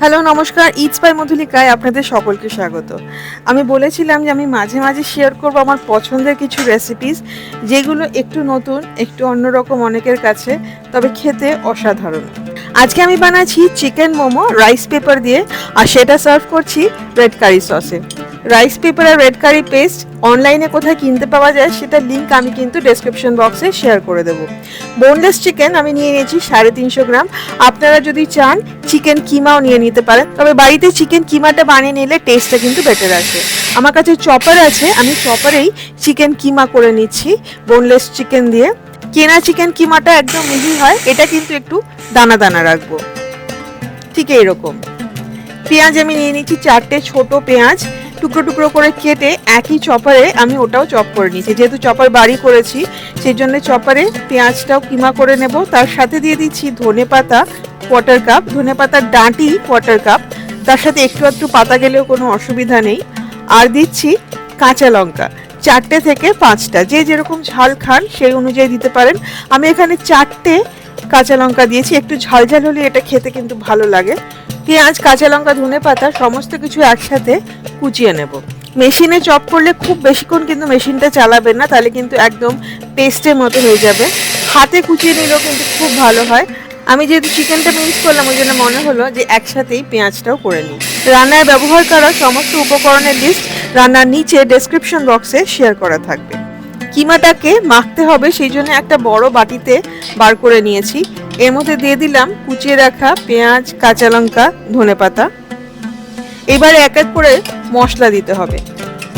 Hello, নমস্কার it's by মধুলিকায় আপনাদের সকলকে স্বাগত। আমি বলেছিলাম যে আমি মাঝে মাঝে শেয়ার করব আমার পছন্দের কিছু রেসিপিস যেগুলো একটু নতুন, একটু অন্যরকম অনেকের কাছে, তবে খেতে অসাধারণ। আজকে আমি বানাচ্ছি চিকেন মোমো রাইস পেপার দিয়ে, আর সেটা সার্ভ করছি রেড কারি সসে রাইস পেপার আর রেড কারি পেস্ট অনলাইনে কোথায় কিনতে পাওয়া যায় সেটা লিঙ্ক আমি কিন্তু ডেসক্রিপশন বক্সে শেয়ার করে দেবো। বোনলেস চিকেন আমি নিয়ে নিয়েছি সাড়ে তিনশো গ্রাম। আপনারা যদি চান চিকেন কিমাও নিয়ে নিতে পারেন, তবে বাড়িতে চিকেন কিমাটা বানিয়ে নিলে টেস্টটা কিন্তু বেটার আসে। আমার কাছে চপার আছে, আমি চপারেই চিকেন কিমা করে নিচ্ছি বোনলেস চিকেন দিয়ে। কেনা চিকেন কিমাটা একদম মিহি হয়, এটা কিন্তু একটু দানা দানা রাখব। ঠিক এইরকম। পেঁয়াজ আমি নিয়ে নিচ্ছি চারটে ছোট পেঁয়াজ। টুকরো টুকরো করে কেটে একই চপারে আমি ওটাও চপ করে নিচ্ছি যেহেতু চপার বাড়ি করেছি সেই জন্য চপারে পেঁয়াজটাও কিমা করে নেব। তার সাথে দিয়ে দিচ্ছি ধনে পাতা কোয়ার্টার কাপ। ধনে পাতার ডাঁটি কোয়ার্টার কাপ। তার সাথে একটু একটু পাতা গেলেও কোনো অসুবিধা নেই। আর দিচ্ছি কাঁচা লঙ্কা, চারটে থেকে পাঁচটা। যে যেরকম ঝাল খান সেই অনুযায়ী দিতে পারেন। আমি এখানে চারটে কাঁচা লঙ্কা দিয়েছি। একটু ঝাল ঝাল হলে এটা খেতে কিন্তু ভালো লাগে। পেঁয়াজ, কাঁচা লঙ্কা, ধনে পাতা সমস্ত কিছু একসাথে কুচিয়ে নেব। মেশিনে চপ করলে খুব বেশিক্ষণ কিন্তু মেশিনটা চালাবেন না, তাহলে কিন্তু একদম পেস্টের মতো হয়ে যাবে। হাতে কুচিয়ে নিলেও কিন্তু খুব ভালো হয়। আমি যেহেতু চিকেনটা মিক্স করলাম, ওই জন্য মনে হলো যে একসাথেই পেঁয়াজটাও করে নিই। রান্নায় ব্যবহার করা সমস্ত উপকরণের লিস্ট রান্নার নিচে ডেসক্রিপশন বক্সে শেয়ার করা থাকবে। কিমাটাকে মাখতে হবে, সেই জন্য একটা বড় বাটিতে বার করে নিয়েছি। এর মধ্যে দিয়ে দিলাম কুচিয়ে রাখা পেঁয়াজ, কাঁচা লঙ্কা, ধনে পাতা। এবারে এক এক করে মশলা দিতে হবে।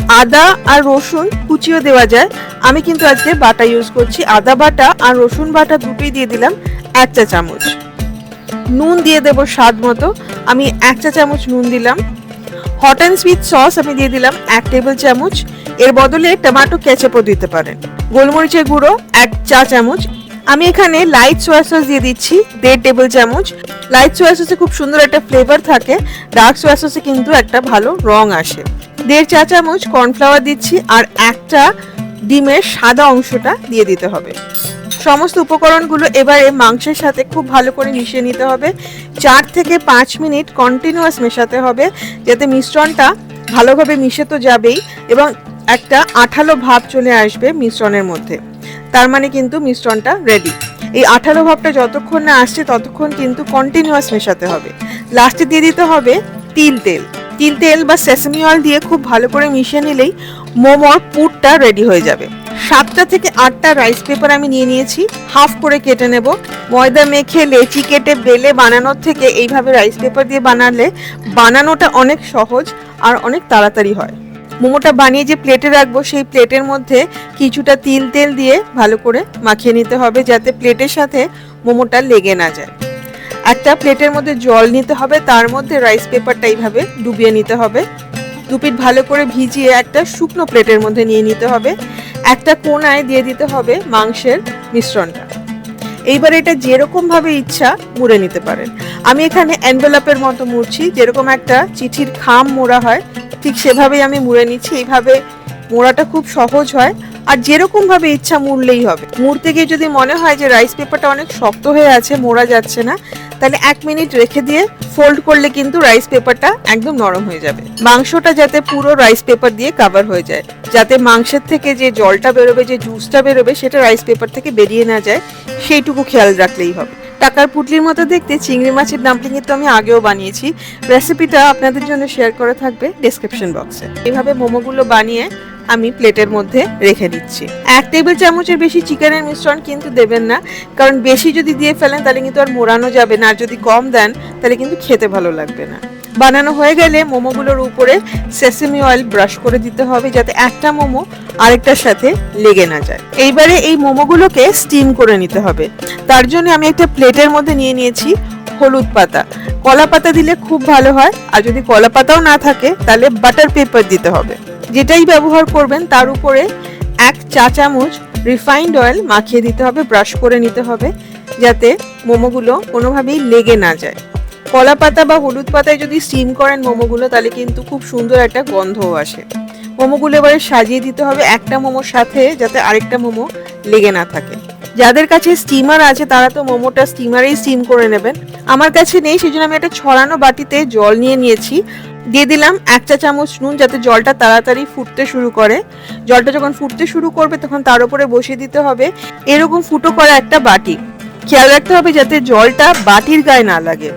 আদা আর রসুন কুচিও দেওয়া যায়। আমি কিন্তু আজকে বাটা ইউজ করছি। আদা বাটা আর রসুন বাটা দুটোই দিয়ে দিলাম এক চা চামচ। নুন দিয়ে দেব স্বাদ মতো। আমি এক চা চামচ নুন দিলাম। হট অ্যান্ড সুইট সস আমি দিয়ে দিলাম এক টেবিল চামচ। এর বদলে টমেটো কেচাপও দিতে পারেন। গোলমরিচের গুঁড়ো এক চা চামচ। আমি এখানে লাইট সোয়া সস দিয়ে দিচ্ছি, দেড় টেবিল চামচ। লাইট সোয়া সসে খুব সুন্দর একটা ফ্লেভার থাকে। ডার্ক সোয়া সসে কিন্তু একটা ভালো রং আসে। দেড় চা চামচ কর্নফ্লাওয়ার দিচ্ছি আর একটা ডিমের সাদা অংশটা দিয়ে দিতে হবে। সমস্ত উপকরণগুলো এবারে মাংসের সাথে খুব ভালো করে মিশিয়ে নিতে হবে। চার থেকে পাঁচ মিনিট কন্টিনিউয়াস মেশাতে হবে, যাতে মিশ্রণটা ভালোভাবে মিশে তো যাবেই। এবং একটা আঠালো ভাব চলে আসবে মিশ্রণের মধ্যে। তার মানে কিন্তু মিশ্রণটা রেডি এই আঠালো ভাবটা যতক্ষণ না আসছে, ততক্ষণ কিন্তু কন্টিনিউয়াস মেশাতে হবে। লাস্টে দিয়ে দিতে হবে তিল তেল। তিল তেল বা সেসমি অয়েল দিয়ে খুব ভালো করে মিশিয়ে নিলেই মোমোর পুরটা রেডি হয়ে যাবে। সাতটা থেকে আটটা রাইস পেপার আমি নিয়ে নিয়েছি হাফ করে কেটে নেব। ময়দা মেখে লেচি কেটে বেলে বানানোর থেকে এইভাবে রাইস পেপার দিয়ে বানালে বানানোটা অনেক সহজ আর অনেক তাড়াতাড়ি হয়। মোমোটা বানিয়ে যে প্লেটে রাখব, সেই প্লেটের মধ্যে কিছুটা তিল তেল দিয়ে ভালো করে মাখিয়ে নিতে হবে যাতে প্লেটের সাথে মোমোটা লেগে না যায়। একটা প্লেটের মধ্যে জল নিতে হবে, তার মধ্যে রাইস পেপারটা এইভাবে ডুবিয়ে নিতে হবে। দুপিট ভালো করে ভিজিয়ে একটা শুকনো প্লেটের মধ্যে নিয়ে নিতে হবে। একটা কোনায় দিয়ে দিতে হবে মাংসের মিশ্রণটা। এইবার এটা যেরকম ভাবে ইচ্ছা মুড়ে নিতে পারেন। আমি এখানে এনভেলপের মতো মুড়ছি, যেরকম একটা চিঠির খাম মোড়া হয় ঠিক সেভাবেই আমি মুড়ে নিচ্ছি। এইভাবে মোড়াটা খুব সহজ হয়। আর যেরকম ভাবে ইচ্ছা মুড়লেই হবে। মুড়তে গিয়ে যদি মনে হয় যে রাইস পেপারটা অনেক শক্ত হয়ে আছে, মোড়া যাচ্ছে না, তাহলে এক মিনিট রেখে দিয়ে ফোল্ড করলে কিন্তু রাইস পেপারটা একদম নরম হয়ে যাবে। মাংসটা যাতে পুরো রাইস পেপার দিয়ে কাভার হয়ে যায়। যাতে মাংসের থেকে যে জলটা বেরোবে, যে জুসটা বেরোবে, সেটা রাইস পেপার থেকে বেরিয়ে না যায়, সেইটুকু খেয়াল রাখলেই হবে। টাকার পুটলির মতো দেখতে চিংড়ি মাছের ডাম্পলিং এর তো আমি আগেও বানিয়েছি। রেসিপিটা আপনাদের জন্য শেয়ার করা থাকবে ডেসক্রিপশন বক্সে এইভাবে মোমোগুলো বানিয়ে আমি প্লেটের মধ্যে রেখে দিচ্ছি। এক টেবিল চামচের বেশি চিকেনের মিশ্রণ কিন্তু দেবেন না, কারণ বেশি যদি দিয়ে ফেলেন তাহলে কিন্তু আর মোড়ানো যাবে না, আর যদি কম দেন তাহলে কিন্তু খেতে ভালো লাগবে না। বানানো হয়ে গেলে মোমোগুলোর উপরে সেসেমি অয়েল ব্রাশ করে দিতে হবে, যাতে একটা মোমো আরেকটার সাথে লেগে না যায়। এইবারে এই মোমোগুলোকে স্টিম করে নিতে হবে। তার জন্য আমি একটা প্লেটের মধ্যে নিয়ে নিয়েছি হলুদ পাতা। কলা পাতা দিলে খুব ভালো হয়, আর যদি কলা পাতাও না থাকে তাহলে বাটার পেপার দিতে হবে। যেটাই ব্যবহার করবেন, তার উপরে এক চা চামচ রিফাইন্ড অয়েল মাখিয়ে দিতে হবে ব্রাশ করে নিতে হবে, যাতে মোমোগুলো কোনোভাবেই লেগে না যায়। কলা পাতা বা হলুদ পাতায় যদি স্টিম করেন মোমোগুলো, তাহলে কিন্তু খুব সুন্দর একটা গন্ধও আসে। মোমোগুলো এবারে সাজিয়ে দিতে হবে একটা মোমোর সাথে, যাতে আরেকটা মোমো লেগে না থাকে। যাদের কাছে স্টিমার আছে, তারা তো মোমোটা স্টিমারেই স্টিম করে নেবেন। আমার কাছে নেই সেই জন্য আমি একটা ছড়ানো বাটিতে জল নিয়ে নিয়েছি। দিয়ে দিলাম এক চা চামচ নুন যাতে জলটা তাড়াতাড়ি ফুটতে শুরু করে। জলটা যখন ফুটতে শুরু করবে তখন তার উপরে বসিয়ে দিতে হবে। এরকম ফুটো করা একটা বাটি। খেয়াল রাখতে হবে যাতে জলটা বাটির গায়ে না লাগে।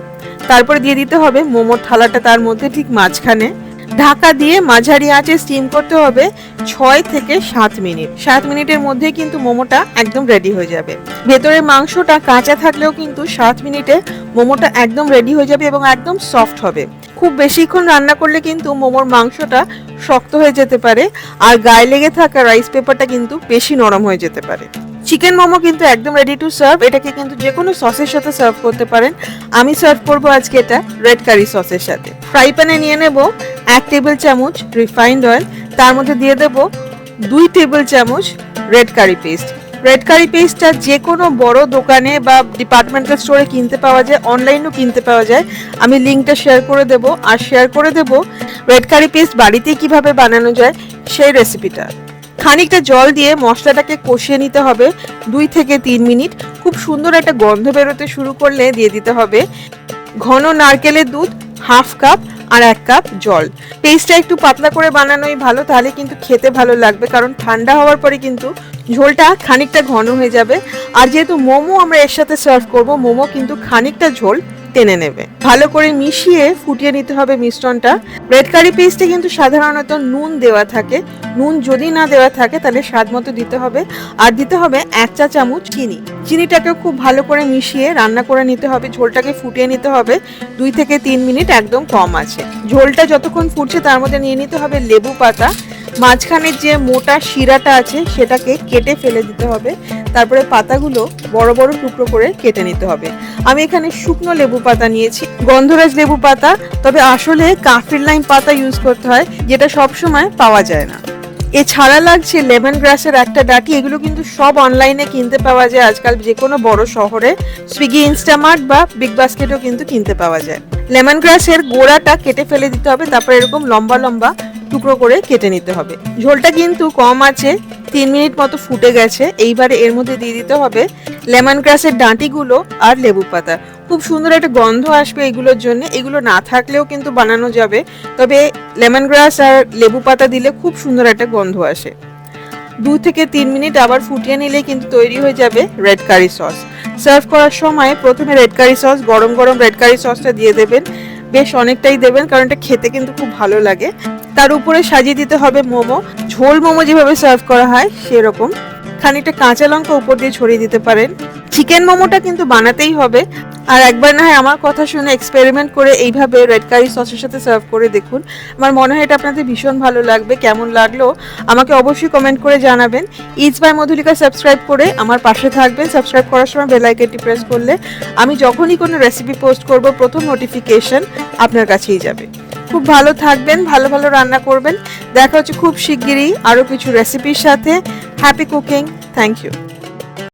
তারপরে দিয়ে দিতে হবে মোমোর থালাটা তার মধ্যে ঠিক মাঝখানে। ঢাকা দিয়ে মাঝারি আঁচে স্টিম করতে হবে ছয় থেকে সাত মিনিট। সাত মিনিটের মধ্যেই কিন্তু মোমোটা একদম রেডি হয়ে যাবে। ভেতরের মাংসটা কাঁচা থাকলেও কিন্তু সাত মিনিটে মোমোটা একদম রেডি হয়ে যাবে এবং একদম সফট হবে। খুব বেশিক্ষণ রান্না করলে কিন্তু মোমোর মাংসটা শক্ত হয়ে যেতে পারে, আর গায়ে লেগে থাকা রাইস পেপারটা কিন্তু বেশি নরম হয়ে যেতে পারে। চিকেন মোমো কিন্তু একদম রেডি টু সার্ভ এটাকে কিন্তু যে কোনো সসের সাথে সার্ভ করতে পারেন। আমি সার্ভ করব আজকে এটা রেড কারি সসের সাথে। ফ্রাই প্যানে নিয়ে নেব এক টেবিল চামচ রিফাইন্ড অয়েল তার মধ্যে দিয়ে দেব দুই টেবিল চামচ red curry paste red curry পেস্টটা যে কোনো বড় দোকানে বা ডিপার্টমেন্টাল স্টোরে কিনতে পাওয়া যায় অনলাইনেও কিনতে পাওয়া যায়। আমি লিঙ্কটা শেয়ার করে দেব। আর শেয়ার করে দেব রেড কারি পেস্ট বাড়িতে কীভাবে বানানো যায় সেই রেসিপিটা খানিকটা জল দিয়ে মশলাটাকে কষিয়ে নিতে হবে দুই থেকে তিন মিনিট। খুব সুন্দর একটা গন্ধ বেরোতে শুরু করলে দিয়ে দিতে হবে ঘন নারকেলের দুধ, হাফ কাপ আর এক কাপ জল। পেস্টটা একটু পাতলা করে বানানোই ভালো, তাহলে কিন্তু খেতে ভালো লাগবে, কারণ ঠান্ডা হওয়ার পরে কিন্তু ঝোলটা খানিকটা ঘন হয়ে যাবে। আর যেহেতু মোমো আমরা এর সাথে সার্ভ করব, মোমো কিন্তু খানিকটা ঝোল টেনে নেবে। ভালো করে মিশিয়ে ফুটিয়ে নিতে হবে মিশ্রণটা। রেড কারি পেস্টে কিন্তু সাধারণত নুন দেওয়া থাকে। নুন যদি না দেওয়া থাকে, তাহলে স্বাদ মতো দিতে হবে। আর দিতে হবে এক চা চামচ চিনি। চিনিটাকে খুব ভালো করে মিশিয়ে রান্না করে নিতে হবে। ঝোলটাকে ফুটিয়ে নিতে হবে। দুই থেকে তিন মিনিট একদম কম আছে। ঝোলটা যতক্ষণ ফুটছে, তার মধ্যে নিয়ে নিতে হবে লেবু পাতা। মাঝখানের যে মোটা শিরাটা আছে, সেটাকে কেটে ফেলে দিতে হবে। তারপরে পাতাগুলো বড় বড় টুকরো করে কেটে নিতে হবে। আমি এখানে শুকনো লেবু পাতা নিয়েছি। গন্ধরাজ লেবু পাতা, তবে আসলে কাফির লাইম পাতা ইউজ করতে হয়, যেটা সবসময় পাওয়া যায় না। এছাড়া লাগছে লেমন গ্রাসের একটা ডাটি, এগুলো কিন্তু সব অনলাইনে কিনতে পাওয়া যায়। আজকাল যে কোনো বড় শহরে সুইগি ইনস্টামার্ট বা বিগ বাস্কেটও কিন্তু কিনতে পাওয়া যায়। লেমন গ্রাসের গোড়াটা কেটে ফেলে দিতে হবে, তারপর এরকম লম্বা লম্বা টুকরো করে কেটে নিতে হবে। ঝোলটা কিন্তু কম আছে, তিন মিনিট মতো ফুটে গেছে। এইবারে এর মধ্যে দিয়ে দিতে হবে লেমন গ্রাসের ডাঁটিগুলো আর লেবু পাতা। খুব সুন্দর একটা গন্ধ আসবে এগুলোর জন্য। এগুলো না থাকলেও কিন্তু বানানো যাবে। তবে লেমন গ্রাস আর লেবু পাতা দিলে খুব সুন্দর একটা গন্ধ আসে। দু থেকে তিন মিনিট আবার ফুটিয়ে নিলে কিন্তু তৈরি হয়ে যাবে রেড কারি সস। সার্ভ করার সময় প্রথমে রেড কারি সস, গরম গরম রেড কারি সসটা দিয়ে দেবেন। বেশ অনেকটাই দেবেন, কারণ এটা খেতে কিন্তু খুব ভালো লাগে। তার উপরে সাজিয়ে দিতে হবে মোমো। ঝোল মোমো যেভাবে সার্ভ করা হয়, সেরকম। খানিকটা কাঁচা লঙ্কা উপর দিয়ে ছড়িয়ে দিতে পারেন। চিকেন মোমোটা কিন্তু বানাতেই হবে। আর একবার না হয় আমার কথা শুনে এক্সপেরিমেন্ট করে এইভাবে রেড কারি সসের সাথে সার্ভ করে দেখুন। আমার মনে হয় এটা আপনাদের ভীষণ ভালো লাগবে, কেমন লাগল? আমাকে অবশ্যই কমেন্ট করে জানাবেন। ইটস বাই মধুলিকা সাবস্ক্রাইব করে আমার পাশে থাকবেন। সাবস্ক্রাইব করার সময় বেল আইকনটি প্রেস করলে আমি যখনই কোনো রেসিপি পোস্ট করব, প্রথম নোটিফিকেশন আপনার কাছেই যাবে। খুব ভালো থাকবেন, ভালো ভালো রান্না করবেন। দেখা হচ্ছে খুব শিগগিরই আরও কিছু রেসিপির সাথে। Happy cooking thank you